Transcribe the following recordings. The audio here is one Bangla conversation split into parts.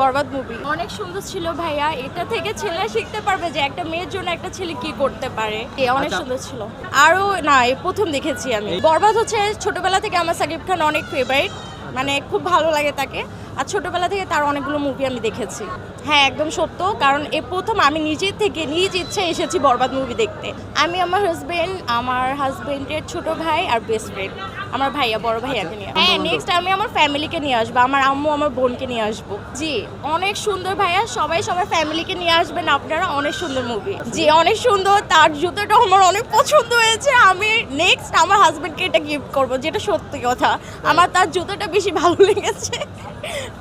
বরবাদ মুভি অনেক সুন্দর ছিল ভাইয়া। এটা থেকে ছেলে শিখতে পারবে যে একটা মেয়ের জন্য একটা ছেলে কি করতে পারে। অনেক আচ্ছা। সুন্দর ছিল। আরও না প্রথম দেখেছি আমি। বরবাদ হচ্ছে ছোটবেলা থেকে আমার সাকিব খান অনেক ফেভারিট মানে খুব ভালো লাগে তাকে। আর ছোটবেলা থেকে তার অনেকগুলো মুভি আমি দেখেছি। হ্যাঁ একদম সত্য কারণ এ প্রথম আমি নিজে থেকে নিজ ইচ্ছে এসেছি বরবাদ মুভি দেখতে। আমি আমার হাজবেন্ড আমার হাজবেন্ডের ছোট ভাই আর বেস্ট ফ্রেন্ড আমার ভাইয়া বড় ভাইয়াকে নিয়ে। হ্যাঁ নেক্সট আমি আমার ফ্যামিলিকে নিয়ে আসব আমার আম্মু আমার বোনকে নিয়ে আসব। জি অনেক সুন্দর ভাইয়া সবাই সবার ফ্যামিলিকে নিয়ে আসবেন আপনারা অনেক সুন্দর মুভি জি অনেক সুন্দর তার জুতোটা আমার অনেক পছন্দ হয়েছে আমি নেক্সট আমার হাজবেন্ডকে এটা গিফট করব যেটা সত্যি কথা। আমার তার জুতোটা বেশি ভালো লেগেছে।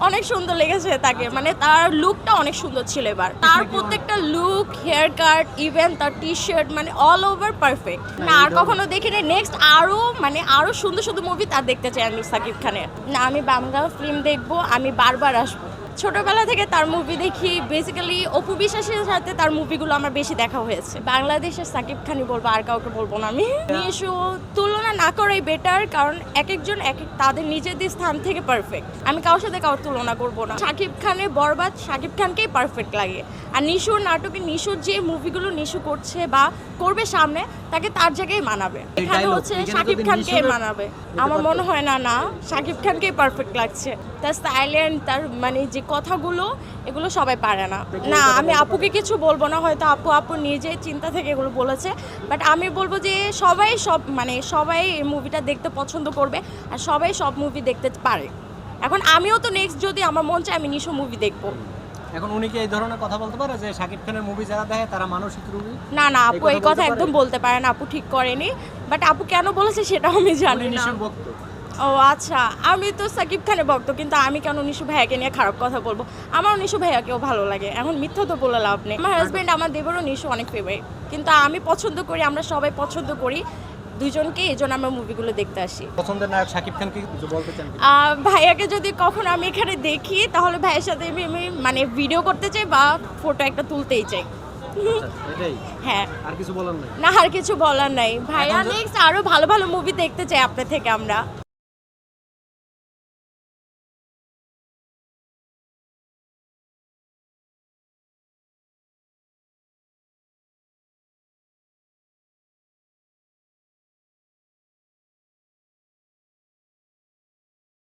অনেক সুন্দর লেগেছে তাকে মানে তার লুকটা অনেক সুন্দর ছিল এবার। তার প্রত্যেকটা লুক হেয়ার কাট ইভেন তার টি শার্ট মানে অল ওভার পারফেক্ট না আর কখনো দেখিনি। নেক্সট আরও মানে আরও সুন্দর সুন্দর মুভি তার দেখতে চাই আমি সাকিব খানের। না আমি বাংলা ফিল্ম দেখব আমি বারবার আসব। ছোটবেলা থেকে তার মুভি দেখি। বেসিক্যালি অপু বিশ্বাসের সাথে তার মুভিগুলো আমার বেশি দেখা হয়েছে। বাংলাদেশের সাকিব খানই বলব আর কাউকে বলব না আমি। নিশু তুলনা না করাই বেটার কারণ এক একজন এক এক তাদের নিজেদের স্থান থেকে পারফেক্ট আমি কারোর সাথে কারোর তুলনা করব না। সাকিব খানের বরবাদ সাকিব খানকেই পারফেক্ট লাগে। আর নিশুর নাটকে নিশুর যে মুভিগুলো নিশু করছে বা করবে সামনে তাকে তার জায়গায় মানাবে। এখানে হচ্ছে সাকিব খানকে মানাবে। আমার মনে হয় না না। সাকিব খানকেই পারফেক্ট লাগছে। তার সাইলেন্ট তার মানে যে কথাগুলো এগুলো সবাই পারে না। না আমি আপুকে কিছু বলব না হয়তো আপু আপু নিজে চিন্তা থেকে এগুলো বলেছে। বাট আমি বলব যে সবাই সব মানে সবাই এই মুভিটা দেখতে পছন্দ করবে আর সবাই সব মুভি দেখতে পারে। এখন আমিও তো নেক্সট যদি আমার মন চায় আমি নিশো মুভি দেখব। এখন উনি কি এই ধরনের কথা বলতে পারে যে শাকিব খানের মুভি যারা দেখে তারা মানসিক রোগী? না না আপু এই কথা একদম বলতে পারে না আপু ঠিক করেনি। বাট আপু কেন বলেছে সেটাও আমি জানি না। ও আচ্ছা আমি তো সাকিব খানের ভক্ত কিন্তু আমি কেন নিশু ভাইয়াকে নিয়ে খারাপ কথা বলব? আমার নিশু ভাইয়াকেও ভালো লাগে এখন মিথ্যা তো বলে লাভ নেই। আমার হাজবেন্ড আমার দেবেরও নিশু অনেক ফেভারিট কিন্তু আমি পছন্দ করি আমরা সবাই পছন্দ করি। দুজনকে এই জন্য আমরা মুভিগুলো দেখতে আসি। পছন্দের নায়ক শাকিব খানকে বলতে চান? ভাইয়াকে যদি কখনো আমি এখানে দেখি তাহলে ভাইয়ের সাথে আমি আমি মানে ভিডিও করতে চাই বা ফটো একটা তুলতেই চাই। আচ্ছা, হ্যাঁ। আর কিছু বলার নাই? না আর কিছু বলার নাই। ভাইয়া নেক্সট আরও ভালো ভালো মুভি দেখতে চাই আপনার থেকে আমরা।